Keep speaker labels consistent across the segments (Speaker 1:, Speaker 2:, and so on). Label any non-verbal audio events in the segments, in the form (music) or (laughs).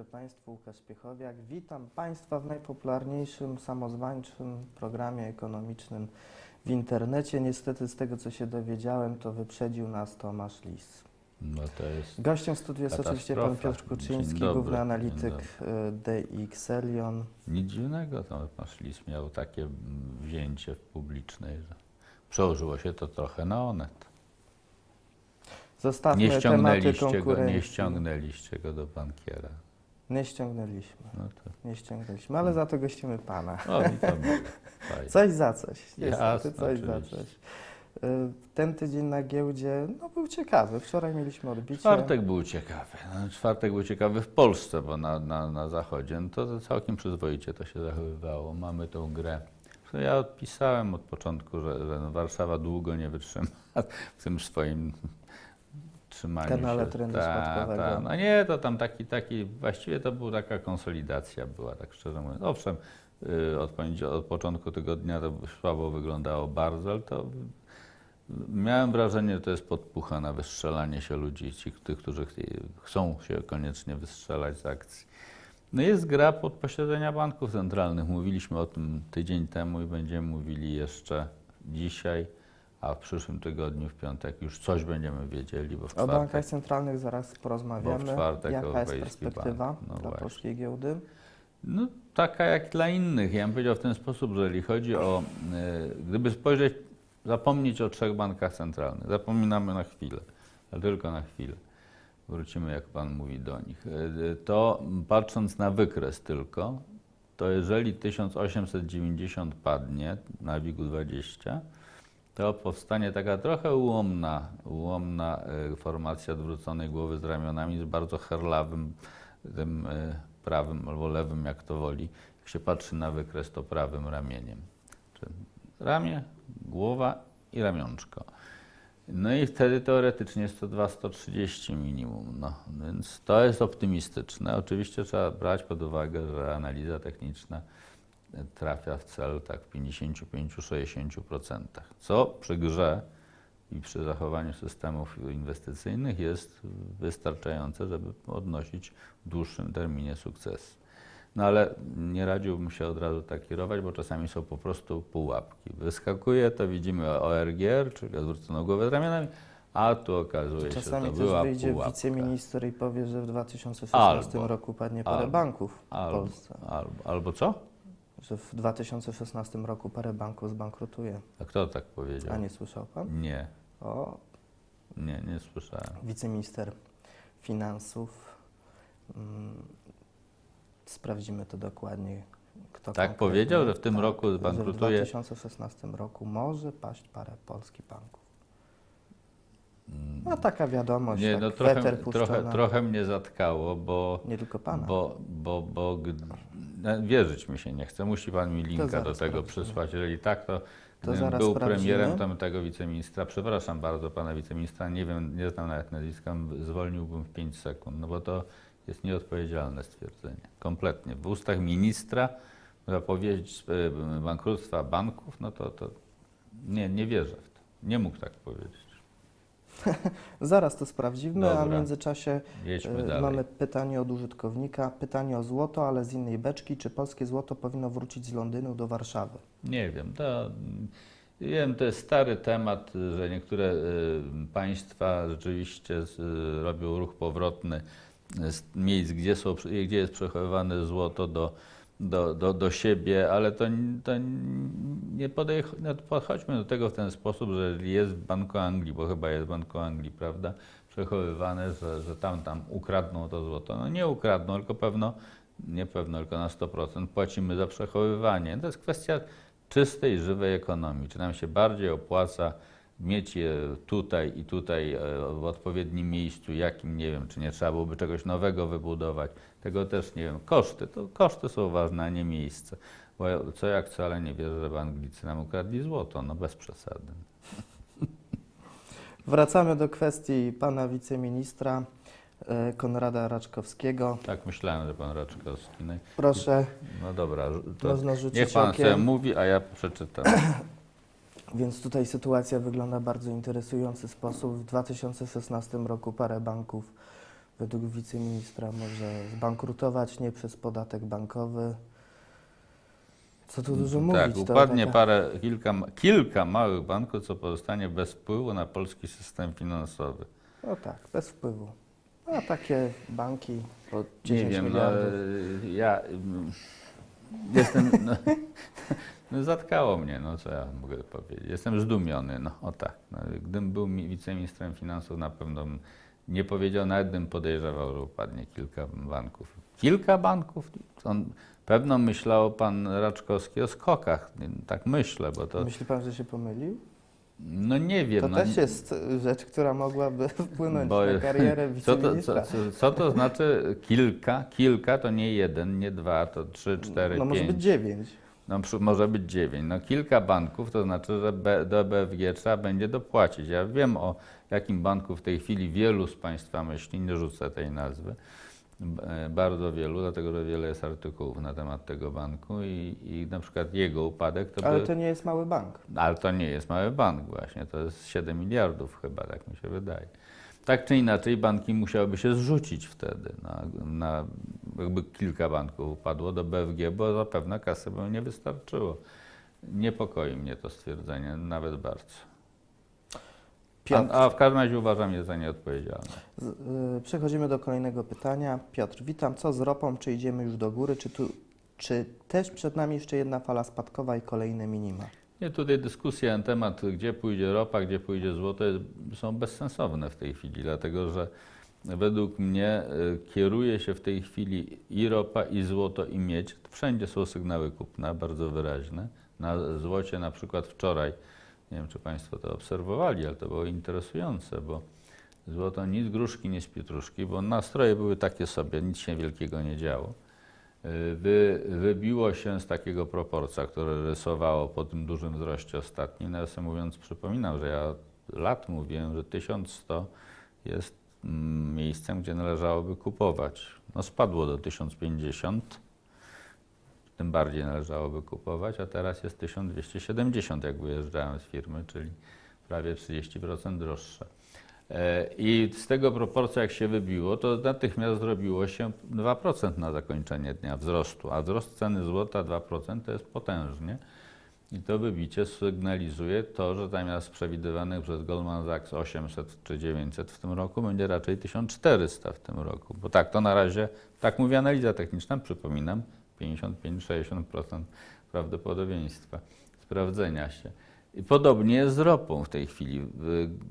Speaker 1: dobry Państwu, Łukasz Piechowiak. Witam Państwa w najpopularniejszym samozwańczym programie ekonomicznym w internecie. Niestety z tego, co się dowiedziałem, to wyprzedził nas Tomasz Lis.
Speaker 2: No to jest.
Speaker 1: Gościem studiu jest oczywiście Pan. Piotr Kuczyński,
Speaker 2: dobry,
Speaker 1: główny analityk y, DX Elion.
Speaker 2: Nic dziwnego, to nasz list miał takie wzięcie w publicznej, że przełożyło się to trochę na onet.
Speaker 1: Zostawmy
Speaker 2: Nie ściągnęliście go, nie ściągnęliście go do bankiera.
Speaker 1: Nie ściągnęliśmy.
Speaker 2: No to,
Speaker 1: Nie ściągnęliśmy, ale za to gościmy Pana.
Speaker 2: o. (laughs)
Speaker 1: Coś za coś. Niestety, coś za coś. Y, Ten tydzień na giełdzie no, był ciekawy. Wczoraj mieliśmy odbicie.
Speaker 2: Czwartek był ciekawy. No, czwartek był ciekawy w Polsce, bo na, na, na zachodzie no to, całkiem przyzwoicie to się zachowywało. Mamy tą grę. Ja odpisałem od początku, że, że no Warszawa długo nie wytrzyma w tym swoim trzymaniu
Speaker 1: Kanale
Speaker 2: się.
Speaker 1: trendu
Speaker 2: Ta,
Speaker 1: spadkowego.
Speaker 2: ta. No nie, to tam taki, taki, właściwie to była taka konsolidacja była, tak szczerze mówiąc. Owszem, y, od, od początku tygodnia to słabo wyglądało bardzo, ale to Miałem wrażenie, że to jest podpucha na wystrzelanie się ludzi, ci, tych, którzy ch- chcą się koniecznie wystrzelać z akcji. No jest gra pod posiedzenia banków centralnych. Mówiliśmy o tym tydzień temu i będziemy mówili jeszcze dzisiaj, a w przyszłym tygodniu, w piątek, już coś będziemy wiedzieli, bo w
Speaker 1: O
Speaker 2: czwartek...
Speaker 1: bankach centralnych zaraz porozmawiamy.
Speaker 2: Bo w czwartek
Speaker 1: Jaka jest perspektywa
Speaker 2: Bank. No
Speaker 1: dla
Speaker 2: właśnie.
Speaker 1: polskiej giełdy?
Speaker 2: No, taka jak dla innych. Ja bym powiedział w ten sposób, że jeżeli chodzi o, e, gdyby spojrzeć, zapomnieć o trzech bankach centralnych, zapominamy na chwilę, ale tylko na chwilę, wrócimy, jak Pan mówi, do nich, E, to patrząc na wykres tylko, to jeżeli 1890 padnie na WIG-20, to powstanie taka trochę ułomna, ułomna e, formacja odwróconej głowy z ramionami z bardzo herlawym tym e, prawym albo lewym, jak to woli. Jak się patrzy na wykres, to prawym ramieniem. Ramię, głowa i ramionczko. No i wtedy teoretycznie 102-130 minimum. No, więc to jest optymistyczne. Oczywiście trzeba brać pod uwagę, że analiza techniczna trafia w cel tak w 55-60%, co przy grze i przy zachowaniu systemów inwestycyjnych jest wystarczające, żeby odnosić w dłuższym terminie sukces. No ale nie radziłbym się od razu tak kierować, bo czasami są po prostu pułapki. Wyskakuje, to widzimy ORGR, czyli odwróconą głowę z ramionami, a tu okazuje się, że
Speaker 1: Czasami
Speaker 2: to
Speaker 1: też
Speaker 2: była
Speaker 1: wyjdzie
Speaker 2: pułapka.
Speaker 1: wiceminister i powie, że w 2016
Speaker 2: Albo.
Speaker 1: roku padnie parę
Speaker 2: Albo.
Speaker 1: banków w
Speaker 2: Albo,
Speaker 1: Polsce.
Speaker 2: albo, albo co?
Speaker 1: Że w 2016 roku parę banków zbankrutuje.
Speaker 2: A kto tak powiedział?
Speaker 1: A nie słyszał Pan?
Speaker 2: Nie,
Speaker 1: O,
Speaker 2: nie, nie słyszałem.
Speaker 1: wiceminister finansów. Mm, Sprawdzimy to dokładnie. Kto
Speaker 2: Tak powiedział, że w tym roku
Speaker 1: Że w
Speaker 2: zbankrutuje?
Speaker 1: 2016 roku może paść parę polskich banków.
Speaker 2: Mm,
Speaker 1: No taka wiadomość,
Speaker 2: Nie,
Speaker 1: tak
Speaker 2: no trochę, trochę, trochę mnie zatkało, bo,
Speaker 1: Nie tylko Pana.
Speaker 2: bo, bo, bo no, wierzyć mi się nie chce. Musi Pan mi linka do tego przysłać. Jeżeli tak, to, gdybym
Speaker 1: zaraz
Speaker 2: był
Speaker 1: sprawdzimy.
Speaker 2: premierem, to tego wiceministra, przepraszam bardzo Pana wiceministra, nie wiem, nie znam nawet nazwiska, zwolniłbym w 5 sekund, no bo to jest nieodpowiedzialne stwierdzenie. Kompletnie. W ustach ministra zapowiedź e, bankructwa banków, no to, to nie, nie wierzę w to. Nie mógł tak powiedzieć. (laughs)
Speaker 1: Zaraz to sprawdzimy, a w
Speaker 2: Dobra.
Speaker 1: międzyczasie e, mamy pytanie od użytkownika. Pytanie o złoto, ale z innej beczki. Czy polskie złoto powinno wrócić z Londynu do Warszawy?
Speaker 2: Nie wiem, to wiem, to jest stary temat, że niektóre y, państwa rzeczywiście y, robią ruch powrotny z miejsc, gdzie, są, gdzie jest przechowywane złoto do, do, do, do siebie, ale to, to nie podej, no, podchodźmy do tego w ten sposób, że jest Banku Anglii, bo chyba jest Banku Anglii, prawda, przechowywane, że, że tam, tam ukradną to złoto. No nie ukradną, tylko pewno, nie pewno, tylko na 100% płacimy za przechowywanie. To jest kwestia czystej, żywej ekonomii. Czy nam się bardziej opłaca mieć je tutaj i tutaj e, w odpowiednim miejscu, jakim nie wiem, czy nie trzeba byłoby czegoś nowego wybudować. Tego też nie wiem. Koszty, to koszty są ważne, a nie miejsce. Bo ja- co jak co, ale nie wierzę, żeby Anglicy nam ukradli złoto, no bez przesady. (laughs)
Speaker 1: Wracamy do kwestii pana wiceministra e, Konrada Raczkowskiego.
Speaker 2: Tak myślałem, że pan Raczkowski. No,
Speaker 1: Proszę,
Speaker 2: no dobra, to
Speaker 1: można rzucić
Speaker 2: niech pan
Speaker 1: okiem.
Speaker 2: sobie mówi, a ja przeczytam. (coughs)
Speaker 1: Więc tutaj sytuacja wygląda w bardzo interesujący sposób. W 2016 roku parę banków według wiceministra może zbankrutować nie przez podatek bankowy. Co tu dużo mówić?
Speaker 2: tak, upadnie
Speaker 1: taka-
Speaker 2: parę, kilka, kilka małych banków, co pozostanie bez wpływu na polski system finansowy.
Speaker 1: No tak, bez wpływu. A takie banki po 10
Speaker 2: Nie wiem, no,
Speaker 1: miliardów.
Speaker 2: ja mm, jestem, no, (laughs) no zatkało mnie, no co ja mogę powiedzieć. Jestem zdumiony, no o tak. No, gdybym był mi- wiceministrem finansów, na pewno bym nie powiedział, nawet bym podejrzewał, że upadnie kilka banków. Kilka banków? On, pewno myślał pan Raczkowski o skokach, tak myślę, bo to,
Speaker 1: Myśli pan, że się pomylił?
Speaker 2: no nie wiem.
Speaker 1: To
Speaker 2: no,
Speaker 1: też jest rzecz, która mogłaby (laughs) wpłynąć
Speaker 2: Bo-
Speaker 1: na karierę (laughs)
Speaker 2: Co to, co,
Speaker 1: wiceministra.
Speaker 2: co, to znaczy kilka? Kilka to nie jeden, nie dwa, to trzy, cztery,
Speaker 1: no może
Speaker 2: pięć.
Speaker 1: być dziewięć.
Speaker 2: No może być dziewięć. No kilka banków to znaczy, że do BFG trzeba będzie dopłacić. Ja wiem o jakim banku w tej chwili wielu z Państwa myśli, nie rzucę tej nazwy. E, Bardzo wielu, dlatego że wiele jest artykułów na temat tego banku i, i na przykład jego upadek to
Speaker 1: Ale
Speaker 2: by...
Speaker 1: to nie jest mały bank.
Speaker 2: Ale to nie jest mały bank właśnie, to jest 7 miliardów chyba, tak mi się wydaje. Tak czy inaczej banki musiałyby się zrzucić wtedy na, na jakby kilka banków upadło do BFG, bo zapewne kasy by nie wystarczyło. Niepokoi mnie to stwierdzenie, nawet bardzo.
Speaker 1: Piotr,
Speaker 2: A, w każdym razie uważam je za nieodpowiedzialne.
Speaker 1: z, y, przechodzimy do kolejnego pytania. Piotr, witam. Co z ropą? Czy idziemy już do góry? Czy, tu, czy też przed nami jeszcze jedna fala spadkowa i kolejne minima?
Speaker 2: Nie, tutaj dyskusje na temat, gdzie pójdzie ropa, gdzie pójdzie złoto, są bezsensowne w tej chwili, dlatego że według mnie y, kieruje się w tej chwili i ropa, i złoto, i miedź. Wszędzie są sygnały kupna, bardzo wyraźne. Na złocie na przykład wczoraj, nie wiem czy Państwo to obserwowali, ale to było interesujące, bo złoto nic gruszki, nic pietruszki, bo nastroje były takie sobie, nic się wielkiego nie działo. Wy, wybiło się z takiego proporcja, które rysowało po tym dużym wzroście ostatnim. Nawiasem mówiąc, przypominam, że ja lat mówiłem, że 1100 jest mm, miejscem, gdzie należałoby kupować. No spadło do 1050, tym bardziej należałoby kupować, a teraz jest 1270, jak wyjeżdżałem z firmy, czyli prawie 30% droższe. E, I z tego proporcja, jak się wybiło, to natychmiast zrobiło się 2% na zakończenie dnia wzrostu, a wzrost ceny złota 2% to jest potężnie. I to wybicie sygnalizuje to, że zamiast przewidywanych przez Goldman Sachs 800 czy 900 w tym roku, będzie raczej 1400 w tym roku. Bo tak, to na razie, tak mówi analiza techniczna, przypominam, 55-60% prawdopodobieństwa sprawdzenia się. Podobnie jest z ropą w tej chwili.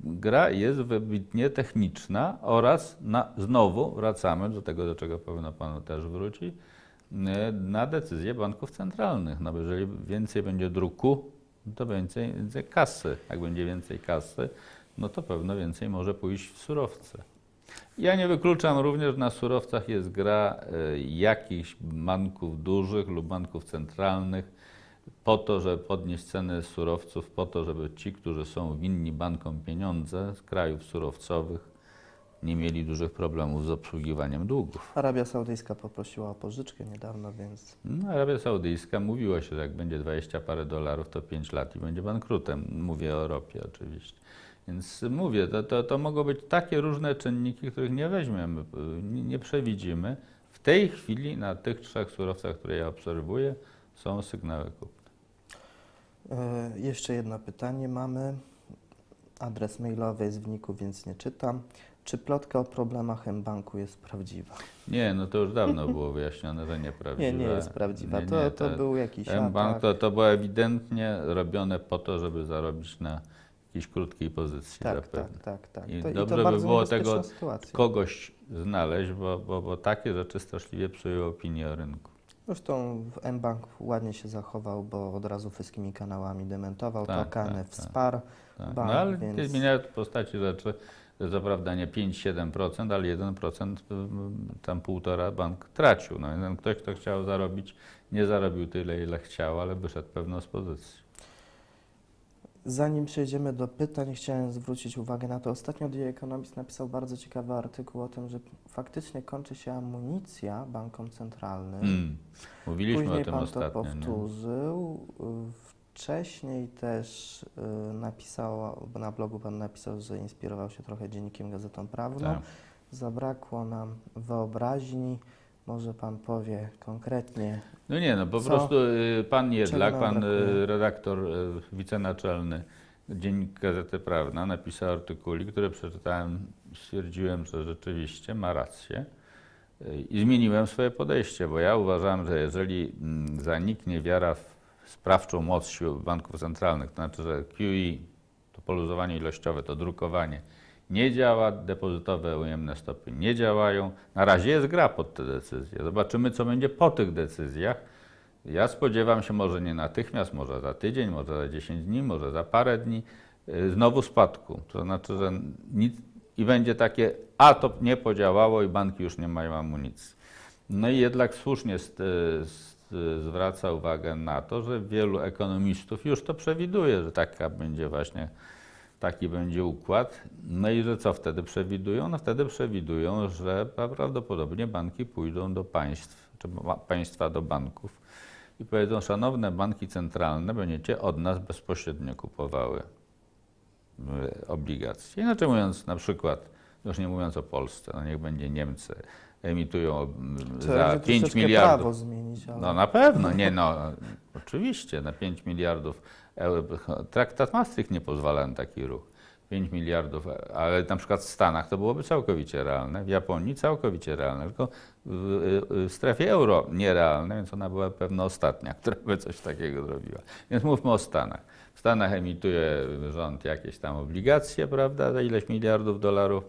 Speaker 2: Gra jest wybitnie techniczna oraz na, znowu wracamy do tego, do czego powinno Panu też wróci, y, na decyzje banków centralnych. No jeżeli więcej będzie druku, to więcej, więcej kasy. Jak będzie więcej kasy, no to pewno więcej może pójść w surowce. Ja nie wykluczam również, na surowcach jest gra y, jakichś banków dużych lub banków centralnych, po to, żeby podnieść ceny surowców, po to, żeby ci, którzy są winni bankom pieniądze z krajów surowcowych, nie mieli dużych problemów z obsługiwaniem długów.
Speaker 1: Arabia Saudyjska poprosiła o pożyczkę niedawno, więc
Speaker 2: No, Arabia Saudyjska mówiło się, że jak będzie 20 parę dolarów, to 5 lat i będzie bankrutem. Mówię o ropie oczywiście. Więc mówię, to, to, to mogą być takie różne czynniki, których nie weźmiemy, nie, nie przewidzimy. W tej chwili na tych trzech surowcach, które ja obserwuję, są sygnały kupne.
Speaker 1: E, Jeszcze jedno pytanie mamy. Adres mailowy jest w niku, więc nie czytam. Czy plotka o problemach M-Banku jest prawdziwa?
Speaker 2: Nie, no to już dawno było (laughs) wyjaśnione, że nieprawdziwe.
Speaker 1: Nie, nie jest prawdziwa.
Speaker 2: Nie,
Speaker 1: to,
Speaker 2: nie,
Speaker 1: to był jakiś
Speaker 2: M-Bank to, to było ewidentnie robione po to, żeby zarobić na jakiejś krótkiej pozycji
Speaker 1: Tak,
Speaker 2: zapewne.
Speaker 1: tak, tak, tak.
Speaker 2: I
Speaker 1: To,
Speaker 2: dobrze
Speaker 1: I
Speaker 2: by
Speaker 1: to
Speaker 2: było tego
Speaker 1: sytuacja.
Speaker 2: Kogoś znaleźć, bo, bo, bo takie rzeczy straszliwie psują opinię o rynku.
Speaker 1: Zresztą w M-Bank ładnie się zachował, bo od razu wszystkimi kanałami dementował
Speaker 2: Tak,
Speaker 1: to, Kanę
Speaker 2: tak, tak.
Speaker 1: wsparł.
Speaker 2: Tak.
Speaker 1: Bank,
Speaker 2: no ale
Speaker 1: więc-
Speaker 2: zmieniają w postaci rzeczy, że co prawda nie 5-7%, ale 1% ym, tam półtora bank tracił. No, ktoś, kto chciał zarobić, nie zarobił tyle, ile chciał, ale wyszedł pewno z pozycji.
Speaker 1: Zanim przejdziemy do pytań, chciałem zwrócić uwagę na to. Ostatnio The Economist napisał bardzo ciekawy artykuł o tym, że faktycznie kończy się amunicja bankom centralnym.
Speaker 2: Mm. Mówiliśmy
Speaker 1: Później
Speaker 2: o tym
Speaker 1: pan
Speaker 2: ostatnio.
Speaker 1: to powtórzył. Wcześniej też y, napisał, bo na blogu pan napisał, że inspirował się trochę dziennikiem Gazetą Prawną.
Speaker 2: Tak.
Speaker 1: zabrakło nam wyobraźni. Może Pan powie konkretnie,
Speaker 2: No nie, no po
Speaker 1: Co?
Speaker 2: prostu y, pan Jedlak, pan
Speaker 1: brakuje?
Speaker 2: y, redaktor y, wicenaczelny Dziennik Gazety Prawna napisał artykulik, który przeczytałem, stwierdziłem, że rzeczywiście ma rację i zmieniłem swoje podejście, bo ja uważam, że jeżeli mm, zaniknie wiara w sprawczą moc sił banków centralnych, to znaczy, że QE, to poluzowanie ilościowe, to drukowanie nie działa, depozytowe ujemne stopy nie działają. Na razie jest gra pod te decyzje. Zobaczymy, co będzie po tych decyzjach. Ja spodziewam się może nie natychmiast, może za tydzień, może za 10 dni, może za parę dni, y, znowu spadku. To znaczy, że nic i będzie takie, a to nie podziałało i banki już nie mają amunicji. No i jednak słusznie zwraca uwagę na to, że wielu ekonomistów już to przewiduje, że taka będzie właśnie, taki będzie układ. No i że co wtedy przewidują? No wtedy przewidują, że prawdopodobnie banki pójdą do państw, czy państwa do banków i powiedzą, szanowne banki centralne, będziecie od nas bezpośrednio kupowały y, obligacje. Inaczej mówiąc, na przykład, już nie mówiąc o Polsce, no niech będzie Niemcy, emitują
Speaker 1: trzeba
Speaker 2: za
Speaker 1: będzie
Speaker 2: 5
Speaker 1: troszeczkę
Speaker 2: miliardów.
Speaker 1: prawo zmienić, ale
Speaker 2: No na pewno, nie no, oczywiście, na 5 miliardów. Traktat Maastricht nie pozwala na taki ruch. 5 miliardów, ale na przykład w Stanach to byłoby całkowicie realne, w Japonii całkowicie realne, tylko w, strefie euro nierealne, więc ona była pewno ostatnia, która by coś takiego zrobiła. Więc mówmy o Stanach. W Stanach emituje rząd jakieś tam obligacje, prawda, za ileś miliardów dolarów,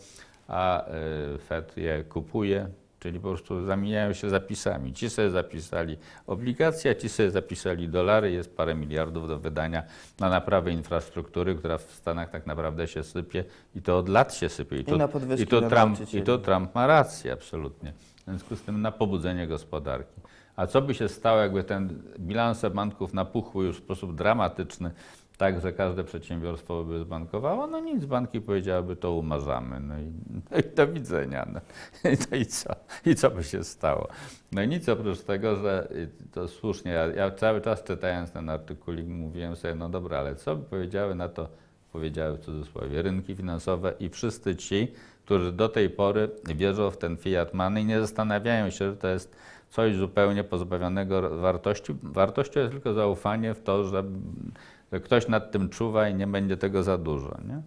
Speaker 2: a y, Fed je kupuje, czyli po prostu zamieniają się zapisami. Ci sobie zapisali obligacje, a ci sobie zapisali dolary, jest parę miliardów do wydania na naprawę infrastruktury, która w Stanach tak naprawdę się sypie i to od lat się sypie. I
Speaker 1: I
Speaker 2: to,
Speaker 1: na podwyżki
Speaker 2: i to, Trump. I to Trump ma rację, absolutnie. W związku z tym na pobudzenie gospodarki. A co by się stało, jakby ten bilanse banków napuchły już w sposób dramatyczny, tak, że każde przedsiębiorstwo by zbankowało? No nic, banki powiedziałyby, to umarzamy. No i, no i do widzenia. No. (laughs) no i co? I co by się stało? No i nic oprócz tego, że y, to słusznie, ja, ja cały czas czytając ten artykulik mówiłem sobie, no dobra, ale co by powiedziały na to, powiedziały w cudzysłowie, rynki finansowe i wszyscy ci, którzy do tej pory wierzą w ten fiat money i nie zastanawiają się, że to jest coś zupełnie pozbawionego wartości. Wartością jest tylko zaufanie w to, że, że ktoś nad tym czuwa i nie będzie tego za dużo. Nie?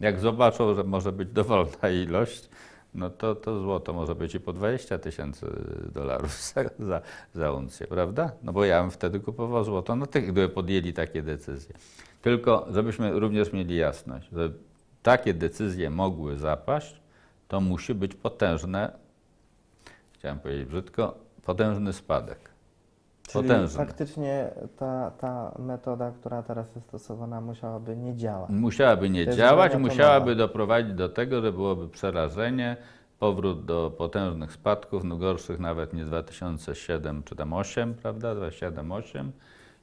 Speaker 2: Jak zobaczą, że może być dowolna (laughs) ilość, no to, to złoto może być i po 20 tysięcy dolarów (laughs) za, za, uncję, prawda? No bo ja bym wtedy kupował złoto, no tych, gdyby podjęli takie decyzje. Tylko, żebyśmy również mieli jasność, że takie decyzje mogły zapaść, to musi być potężne, chciałem powiedzieć brzydko, potężny spadek.
Speaker 1: Czyli
Speaker 2: Potężny.
Speaker 1: faktycznie ta, ta metoda, która teraz jest stosowana, musiałaby nie działać.
Speaker 2: Musiałaby nie działać, musiałaby doprowadzić do tego, że byłoby przerażenie, powrót do potężnych spadków, no gorszych nawet niż 2007 czy tam 8, prawda, 2007-2008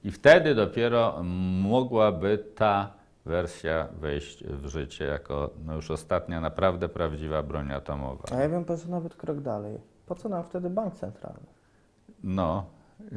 Speaker 2: i wtedy dopiero mogłaby ta wersja wejść w życie jako no już ostatnia naprawdę prawdziwa broń atomowa.
Speaker 1: A ja bym poszedł nawet krok dalej. Po co nam wtedy bank centralny?
Speaker 2: No,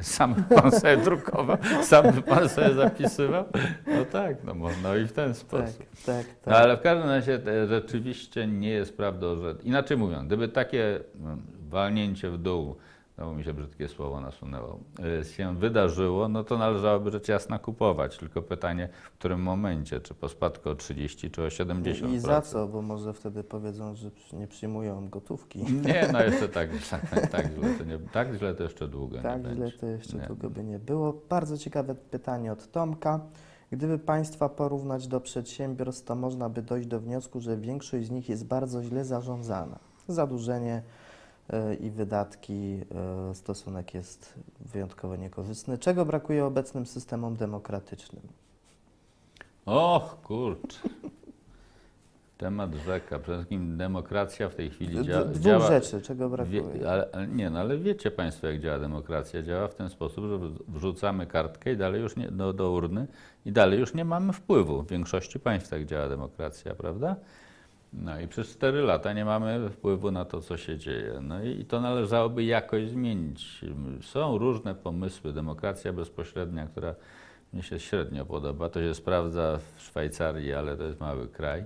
Speaker 2: sam pan sobie drukował, sam pan sobie zapisywał? No tak, no można i w ten
Speaker 1: Tak,
Speaker 2: sposób.
Speaker 1: tak, tak.
Speaker 2: No, ale w każdym razie e, rzeczywiście nie jest prawdą, że inaczej mówiąc, gdyby takie mm, walnięcie w dół, no mi się brzydkie słowo nasunęło, e, się wydarzyło, no to należałoby rzecz jasna kupować. Tylko pytanie, w którym momencie, czy po spadku o 30, czy o 70%.
Speaker 1: I za co? Bo może wtedy powiedzą, że nie przyjmują gotówki.
Speaker 2: Nie, no (laughs) jeszcze tak, tak, tak, źle to nie, tak źle to jeszcze długo nie
Speaker 1: Tak
Speaker 2: będzie.
Speaker 1: źle to jeszcze
Speaker 2: Nie.
Speaker 1: długo by nie było. Bardzo ciekawe pytanie od Tomka. Gdyby państwa porównać do przedsiębiorstw, to można by dojść do wniosku, że większość z nich jest bardzo źle zarządzana. Zadłużenie i wydatki, e, stosunek jest wyjątkowo niekorzystny. Czego brakuje obecnym systemom demokratycznym?
Speaker 2: Och, kurczę. Temat rzeka. Przede wszystkim demokracja w tej chwili dzia
Speaker 1: Dwóch
Speaker 2: działa.
Speaker 1: rzeczy, czego brakuje.
Speaker 2: Wie, ale, nie, no ale wiecie Państwo, jak działa demokracja. Działa w ten sposób, że wrz- wrzucamy kartkę i dalej już nie, do, do urny i dalej już nie mamy wpływu. W większości państw tak działa demokracja, prawda? No i przez 4 lata nie mamy wpływu na to, co się dzieje. No i, to należałoby jakoś zmienić. Są różne pomysły. Demokracja bezpośrednia, która mnie się średnio podoba, to się sprawdza w Szwajcarii, ale to jest mały kraj.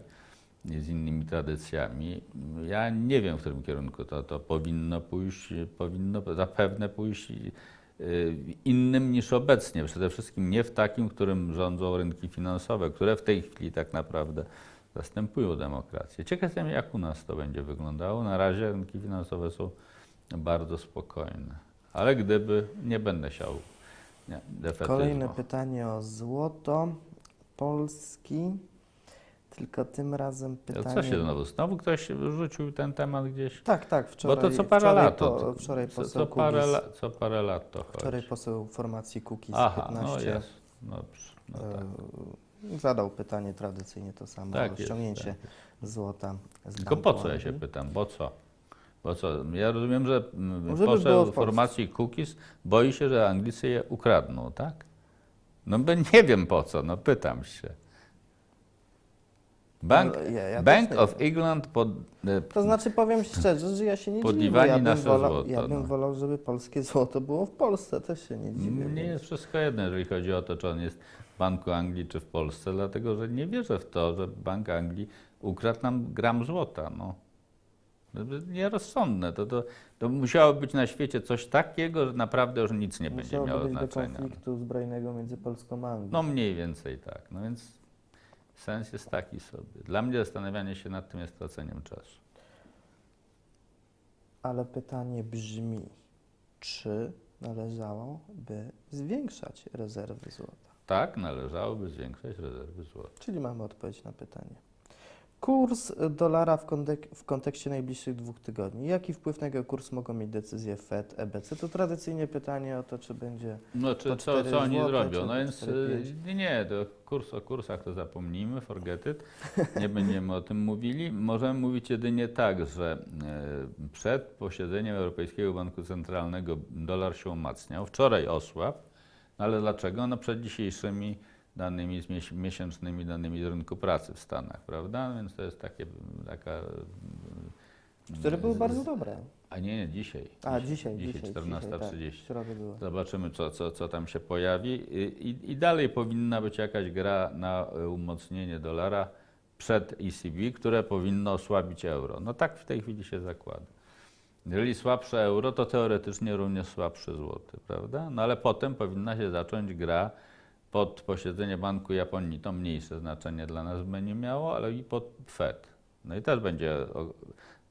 Speaker 2: z innymi tradycjami. Ja nie wiem, w którym kierunku to, to powinno pójść, powinno zapewne pójść y, innym niż obecnie. Przede wszystkim nie w takim, w którym rządzą rynki finansowe, które w tej chwili tak naprawdę zastępują demokrację. Ciekaw jestem, jak u nas to będzie wyglądało. Na razie rynki finansowe są bardzo spokojne. Ale gdyby, nie będę siał nie, defetyzmu.
Speaker 1: Kolejne pytanie o złoto Polski. Tylko tym razem pytanie.
Speaker 2: Co się znowu? Znowu ktoś rzucił ten temat gdzieś?
Speaker 1: Tak, tak, wczoraj.
Speaker 2: Bo to co parę lat.
Speaker 1: Po,
Speaker 2: to-
Speaker 1: wczoraj
Speaker 2: co,
Speaker 1: poseł
Speaker 2: co, parę
Speaker 1: Kukiz,
Speaker 2: la, co parę lat to chodzi.
Speaker 1: wczoraj poseł formacji Kukiz
Speaker 2: Aha,
Speaker 1: 15
Speaker 2: no jest. Dobrze. No tak.
Speaker 1: Zadał pytanie tradycyjnie to samo
Speaker 2: Tak
Speaker 1: o
Speaker 2: jest,
Speaker 1: ściągnięcie
Speaker 2: tak
Speaker 1: złota z
Speaker 2: Tylko po co ja się pytam? Bo co? Bo co? Ja rozumiem, że mm,
Speaker 1: Żeby było w
Speaker 2: poseł formacji Cookies boi się, że Anglicy je ukradną, tak? No bo nie wiem po co, no pytam się. Bank,
Speaker 1: No, ja- ja
Speaker 2: Bank
Speaker 1: nie
Speaker 2: of. England pod, e,
Speaker 1: To znaczy powiem szczerze, że ja się nie dziwię. Ja bym, wolał,
Speaker 2: złoto,
Speaker 1: ja bym
Speaker 2: no.
Speaker 1: wolał, żeby polskie złoto było w Polsce, też się nie dziwię. Więc-
Speaker 2: jest wszystko jedno, jeżeli chodzi o to, czy on jest w Banku Anglii, czy w Polsce, dlatego że nie wierzę w to, że Bank Anglii ukradł nam gram złota. No. Nierozsądne. To, to, to musiało być na świecie coś takiego, że naprawdę już nic nie będzie
Speaker 1: Musiałoby
Speaker 2: miało
Speaker 1: dojść do
Speaker 2: znaczenia.
Speaker 1: konfliktu zbrojnego między Polską a Anglią.
Speaker 2: No mniej więcej tak. No więc sens jest taki sobie. Dla mnie zastanawianie się nad tym jest traceniem czasu.
Speaker 1: Ale pytanie brzmi, czy należałoby zwiększać rezerwy złota?
Speaker 2: Tak, należałoby zwiększać rezerwy złota.
Speaker 1: Czyli mamy odpowiedź na pytanie. Kurs dolara w, kontek- w kontekście najbliższych dwóch tygodni. Jaki wpływ na jego kurs mogą mieć decyzje Fed, EBC? To tradycyjnie pytanie o to, czy będzie
Speaker 2: No, czy, co, co oni
Speaker 1: złote,
Speaker 2: zrobią? No więc
Speaker 1: cztery,
Speaker 2: y, nie, to kurs o kursach to zapomnijmy, forget it. Nie będziemy o tym mówili. Możemy mówić jedynie tak, że y, przed posiedzeniem Europejskiego Banku Centralnego dolar się umacniał. Wczoraj osłabł, ale dlaczego? No przed dzisiejszymi danymi, z miesięcznymi danymi z rynku pracy w Stanach, prawda? Więc to jest takie, taka... y,
Speaker 1: które były bardzo dobre.
Speaker 2: A nie, nie, dzisiaj.
Speaker 1: A, dzisiaj, dzisiaj.
Speaker 2: Dzisiaj,
Speaker 1: dzisiaj,
Speaker 2: 14.30.
Speaker 1: tak.
Speaker 2: Zobaczymy, co, co, co tam się pojawi. I, i, I dalej powinna być jakaś gra na e, umocnienie dolara przed ECB, które powinno osłabić euro. No tak w tej chwili się zakłada. Jeżeli słabsze euro, to teoretycznie również słabszy złoty, prawda? No ale potem powinna się zacząć gra pod posiedzenie Banku Japonii. To mniejsze znaczenie dla nas będzie miało, ale i pod Fed. No i też będzie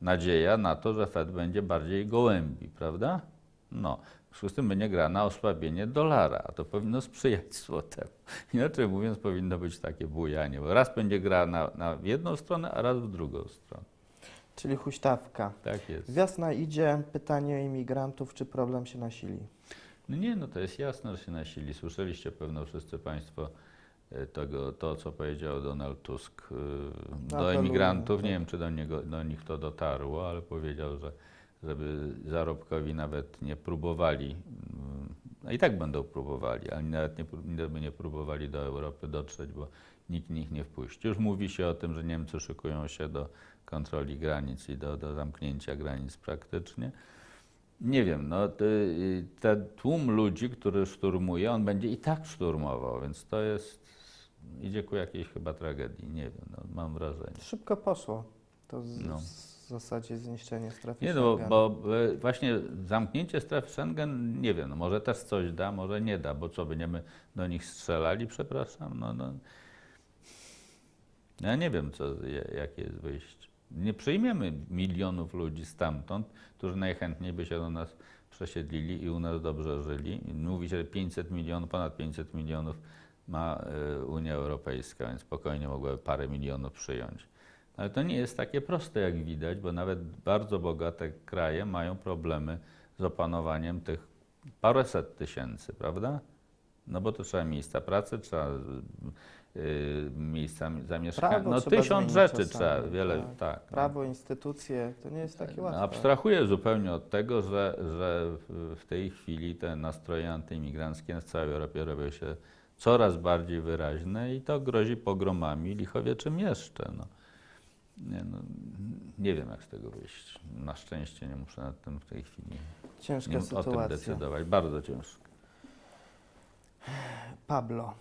Speaker 2: nadzieja na to, że Fed będzie bardziej gołębi, prawda? No, w związku z tym będzie gra na osłabienie dolara, a to powinno sprzyjać (laughs) złotemu. Inaczej mówiąc, powinno być takie bujanie, bo raz będzie gra na, na w jedną stronę, a raz w drugą stronę.
Speaker 1: Czyli huśtawka.
Speaker 2: Tak jest.
Speaker 1: Wiosna idzie, pytanie o imigrantów, czy problem się nasili?
Speaker 2: No nie, no to jest jasne, że się nasili. Słyszeliście pewno wszyscy Państwo e, tego, to, co powiedział Donald Tusk e, do emigrantów. Nie
Speaker 1: tak.
Speaker 2: wiem, czy do, niego, do nich to dotarło, ale powiedział, że żeby zarobkowi nawet nie próbowali, mm, no i tak będą próbowali, ale nawet nie, żeby nie próbowali do Europy dotrzeć, bo nikt ich nie wpuści. Już mówi się o tym, że Niemcy szykują się do kontroli granic i do, do zamknięcia granic praktycznie. Nie wiem, no te- y, ten tłum ludzi, który szturmuje, on będzie i tak szturmował, więc to jest, idzie ku jakiejś chyba tragedii, nie wiem, no, mam wrażenie.
Speaker 1: Szybko poszło. To z,
Speaker 2: No.
Speaker 1: w zasadzie zniszczenie strefy
Speaker 2: Nie, no, bo,
Speaker 1: Schengen.
Speaker 2: bo e, właśnie zamknięcie stref Schengen, nie wiem, no może też coś da, może nie da, bo co, będziemy do nich strzelali, przepraszam, no, no. Ja nie wiem, co, ja- jakie jest wyjście. Nie przyjmiemy milionów ludzi stamtąd, którzy najchętniej by się do nas przesiedlili i u nas dobrze żyli. Mówi się, że 500 milionów, ponad 500 milionów ma e, Unia Europejska, więc spokojnie mogłaby parę milionów przyjąć. Ale to nie jest takie proste, jak widać, bo nawet bardzo bogate kraje mają problemy z opanowaniem tych paręset tysięcy, prawda? No bo to trzeba miejsca pracy, trzeba y, miejsca zamieszkania.
Speaker 1: Prawo
Speaker 2: No tysiąc rzeczy
Speaker 1: czasami,
Speaker 2: trzeba, wiele,
Speaker 1: tak.
Speaker 2: tak. no.
Speaker 1: Prawo, instytucje, to nie jest takie łatwe.
Speaker 2: Abstrahuję zupełnie od tego, że, że w- tej chwili te nastroje antyimigranckie w całej Europie robią się coraz bardziej wyraźne i to grozi pogromami, lichowie czym jeszcze. No. Nie, no, nie wiem, jak z tego wyjść. Na szczęście nie muszę nad tym w tej chwili
Speaker 1: Ciężka
Speaker 2: nie, o tym
Speaker 1: sytuacja.
Speaker 2: decydować. Bardzo ciężko.
Speaker 1: Pablo,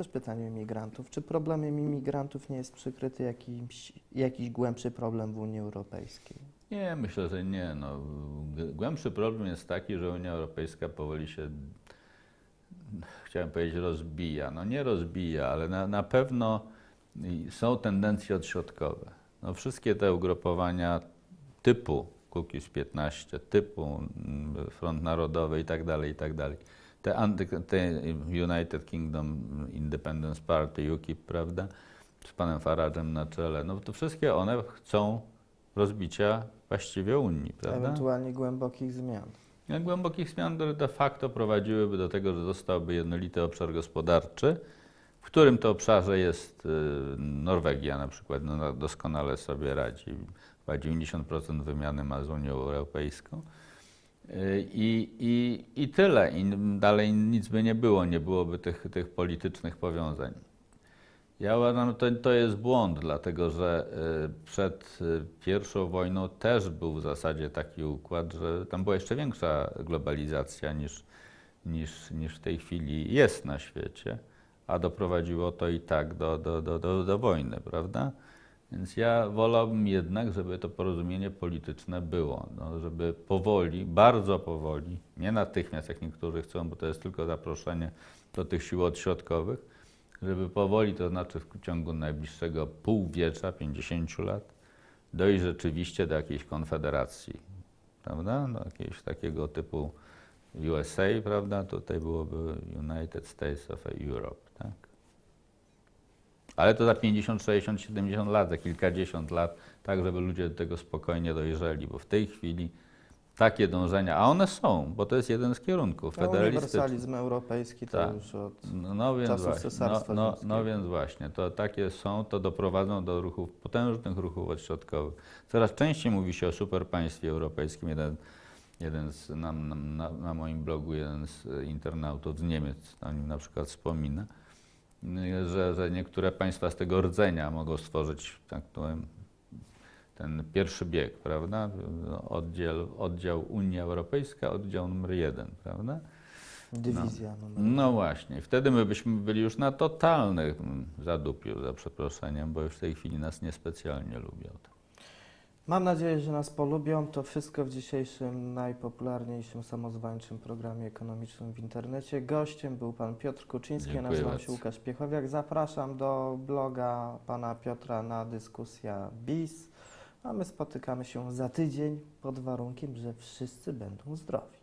Speaker 1: Też pytanie o imigrantów. Czy problemem imigrantów nie jest przykryty jakimś, jakiś głębszy problem w Unii Europejskiej?
Speaker 2: Nie, myślę, że nie. No, głębszy problem jest taki, że Unia Europejska powoli się, chciałem powiedzieć, rozbija. No nie rozbija, ale na, na pewno są tendencje odśrodkowe. No, wszystkie te ugrupowania typu Kukiz 15, typu mm, Front Narodowy i tak dalej, i tak dalej. Te, anty, te United Kingdom Independence Party, UKIP, prawda, z panem Farage'em na czele, no to wszystkie one chcą rozbicia właściwie Unii, prawda?
Speaker 1: Ewentualnie głębokich zmian.
Speaker 2: Jak głębokich zmian, które de facto prowadziłyby do tego, że zostałby jednolity obszar gospodarczy, w którym to obszarze jest y, Norwegia na przykład, no, doskonale sobie radzi. Chyba 90% wymiany ma z Unią Europejską. Y, I, i, I tyle. I dalej nic by nie było, nie byłoby tych, tych politycznych powiązań. Ja uważam, to, to jest błąd, dlatego że y, przed y, pierwszą wojną też był w zasadzie taki układ, że tam była jeszcze większa globalizacja niż, niż, niż w tej chwili jest na świecie, a doprowadziło to i tak do, do, do, do, do wojny, prawda? Więc ja wolałbym jednak, żeby to porozumienie polityczne było, no, żeby powoli, bardzo powoli, nie natychmiast jak niektórzy chcą, bo to jest tylko zaproszenie do tych sił odśrodkowych, żeby powoli, to znaczy w ciągu najbliższego półwiecza, 50 lat, dojść rzeczywiście do jakiejś konfederacji, prawda? Do jakiegoś takiego typu USA, prawda? Tutaj byłoby United States of Europe, tak? Ale to za 50, 60, 70 lat, za kilkadziesiąt lat, tak żeby ludzie do tego spokojnie dojrzeli, bo w tej chwili takie dążenia, a one są, bo to jest jeden z kierunków
Speaker 1: No,
Speaker 2: federalistycznych.
Speaker 1: uniwersalizm europejski to
Speaker 2: Tak.
Speaker 1: już od...
Speaker 2: No, no, więc
Speaker 1: czasów
Speaker 2: właśnie, no,
Speaker 1: Cesarstwa
Speaker 2: no,
Speaker 1: Rzymskiego.
Speaker 2: no więc właśnie, to takie są, to doprowadzą do ruchów, potężnych ruchów odśrodkowych. Coraz częściej mówi się o superpaństwie europejskim. Jeden, jeden z, na, na, na moim blogu, jeden z internautów z Niemiec o nim na przykład wspomina, że, że niektóre państwa z tego rdzenia mogą stworzyć, tak powiem, ten pierwszy bieg, prawda? Oddział, oddział Unia Europejska, oddział numer jeden, prawda?
Speaker 1: Dywizja numer
Speaker 2: No właśnie, wtedy my byśmy byli już na totalnym zadupiu, za przeproszeniem, bo już w tej chwili nas niespecjalnie lubią.
Speaker 1: Mam nadzieję, że nas polubią. To wszystko w dzisiejszym najpopularniejszym samozwańczym programie ekonomicznym w internecie. Gościem był pan Piotr Kuczyński,
Speaker 2: Dziękuję
Speaker 1: nazywam
Speaker 2: bardzo.
Speaker 1: się Łukasz Piechowiak. Zapraszam do bloga pana Piotra na dyskusja BIS. A my spotykamy się za tydzień pod warunkiem, że wszyscy będą zdrowi.